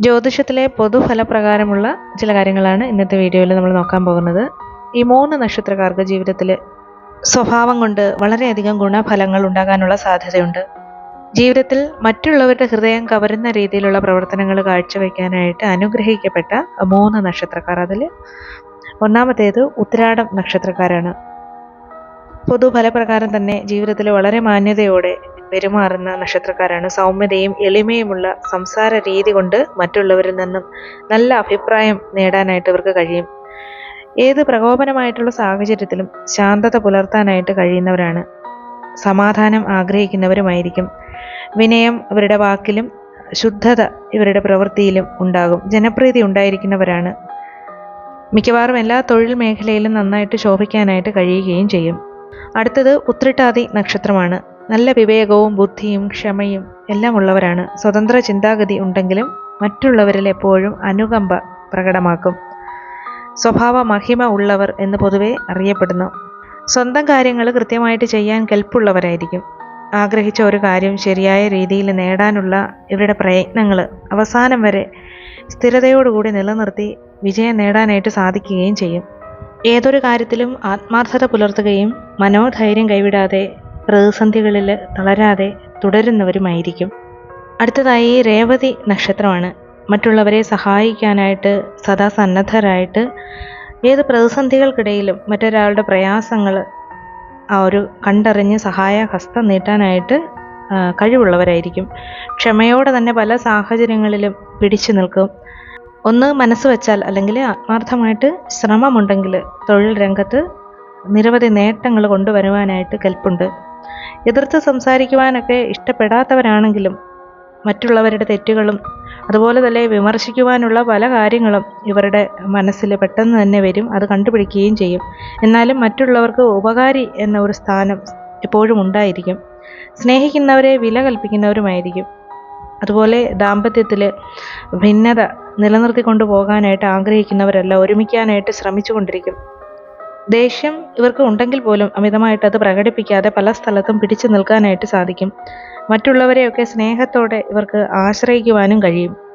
ജ്യോതിഷത്തിലെ പൊതുഫലപ്രകാരമുള്ള ചില കാര്യങ്ങളാണ് ഇന്നത്തെ വീഡിയോയിൽ നമ്മൾ നോക്കാൻ പോകുന്നത്. ഈ മൂന്ന് നക്ഷത്രക്കാർക്ക് ജീവിതത്തിൽ സ്വഭാവം കൊണ്ട് വളരെയധികം ഗുണഫലങ്ങൾ ഉണ്ടാകാനുള്ള സാധ്യതയുണ്ട്. ജീവിതത്തിൽ മറ്റുള്ളവരുടെ ഹൃദയം കവരുന്ന രീതിയിലുള്ള പ്രവർത്തനങ്ങൾ കാഴ്ചവെക്കാനായിട്ട് അനുഗ്രഹിക്കപ്പെട്ട മൂന്ന് നക്ഷത്രക്കാർ അതിൽ. ഒന്നാമത്തേത് ഉത്തരാടം നക്ഷത്രക്കാരാണ്. പൊതുഫലപ്രകാരം തന്നെ ജീവിതത്തിൽ വളരെ മാന്യതയോടെ പെരുമാറുന്ന നക്ഷത്രക്കാരാണ്. സൗമ്യതയും എളിമയുമുള്ള സംസാര രീതി കൊണ്ട് മറ്റുള്ളവരിൽ നിന്നും നല്ല അഭിപ്രായം നേടാനായിട്ട് ഇവർക്ക് കഴിയും. ഏത് പ്രകോപനമായിട്ടുള്ള സാഹചര്യത്തിലും ശാന്തത പുലർത്താനായിട്ട് കഴിയുന്നവരാണ്. സമാധാനം ആഗ്രഹിക്കുന്നവരുമായിരിക്കും. വിനയം ഇവരുടെ വാക്കിലും ശുദ്ധത ഇവരുടെ പ്രവൃത്തിയിലും ഉണ്ടാകും. ജനപ്രീതി ഉണ്ടായിരിക്കുന്നവരാണ്. മിക്കവാറും എല്ലാ തൊഴിൽ മേഖലയിലും നന്നായിട്ട് ശോഭിക്കാനായിട്ട് കഴിയുകയും ചെയ്യും. അടുത്തത് ഉത്രിട്ടാതി നക്ഷത്രമാണ്. നല്ല വിവേകവും ബുദ്ധിയും ക്ഷമയും എല്ലാം ഉള്ളവരാണ് സ്വതന്ത്ര ചിന്താഗതി ഉണ്ടെങ്കിലും മറ്റുള്ളവരിൽ എപ്പോഴും അനുകമ്പ പ്രകടമാക്കും. സ്വഭാവ മഹിമ ഉള്ളവർ എന്ന് പൊതുവെ അറിയപ്പെടുന്നു. സ്വന്തം കാര്യങ്ങൾ കൃത്യമായിട്ട് ചെയ്യാൻ കെൽപ്പുള്ളവരായിരിക്കും. ആഗ്രഹിച്ച ഒരു കാര്യം ശരിയായ രീതിയിൽ നേടാനുള്ള ഇവരുടെ പ്രയത്നങ്ങൾ അവസാനം വരെ സ്ഥിരതയോടുകൂടി നിലനിർത്തി വിജയം നേടാനായിട്ട് സാധിക്കുകയും ചെയ്യും. ഏതൊരു കാര്യത്തിലും ആത്മാർത്ഥത പുലർത്തുകയും മനോധൈര്യം കൈവിടാതെ പ്രതിസന്ധികളിൽ തളരാതെ തുടരുന്നവരുമായിരിക്കും. അടുത്തതായി രേവതി നക്ഷത്രമാണ്. മറ്റുള്ളവരെ സഹായിക്കാനായിട്ട് സദാ സന്നദ്ധരായിട്ട് ഏത് പ്രതിസന്ധികൾക്കിടയിലും മറ്റൊരാളുടെ പ്രയാസങ്ങൾ ആ ഒരു കണ്ടറിഞ്ഞ് സഹായ ഹസ്തം നീട്ടാനായിട്ട് കഴിവുള്ളവരായിരിക്കും. ക്ഷമയോടെ തന്നെ പല സാഹചര്യങ്ങളിലും പിടിച്ചു നിൽക്കും. ഒന്ന് മനസ്സ് വെച്ചാൽ അല്ലെങ്കിൽ ആത്മാർത്ഥമായിട്ട് ശ്രമമുണ്ടെങ്കിൽ തൊഴിൽ രംഗത്ത് നിരവധി നേട്ടങ്ങൾ കൊണ്ടുവരുവാനായിട്ട് കെൽപ്പുണ്ട്. എതിർത്ത് സംസാരിക്കുവാനൊക്കെ ഇഷ്ടപ്പെടാത്തവരാണെങ്കിലും മറ്റുള്ളവരുടെ തെറ്റുകളും അതുപോലെ തന്നെ വിമർശിക്കുവാനുള്ള പല കാര്യങ്ങളും ഇവരുടെ മനസ്സിൽ പെട്ടെന്ന് തന്നെ വരും. അത് കണ്ടുപിടിക്കുകയും ചെയ്യും. എന്നാലും മറ്റുള്ളവർക്ക് ഉപകാരി എന്ന ഒരു സ്ഥാനം എപ്പോഴും ഉണ്ടായിരിക്കും. സ്നേഹിക്കുന്നവരെ വില കൽപ്പിക്കുന്നവരുമായിരിക്കും. അതുപോലെ ദാമ്പത്യത്തിൽ ഭിന്നത നിലനിർത്തിക്കൊണ്ടു പോകാനായിട്ട് ആഗ്രഹിക്കുന്നവരല്ല ഒരുമിക്കാനായിട്ട് ശ്രമിച്ചു കൊണ്ടിരിക്കും ദേഷ്യം ഇവർക്ക് ഉണ്ടെങ്കിൽ പോലും അമിതമായിട്ട് അത് പ്രകടിപ്പിക്കാതെ പല സ്ഥലത്തും പിടിച്ചു നിൽക്കാനായിട്ട് സാധിക്കും. മറ്റുള്ളവരെയൊക്കെ സ്നേഹത്തോടെ ഇവർക്ക് ആശ്രയിക്കുവാനും കഴിയും.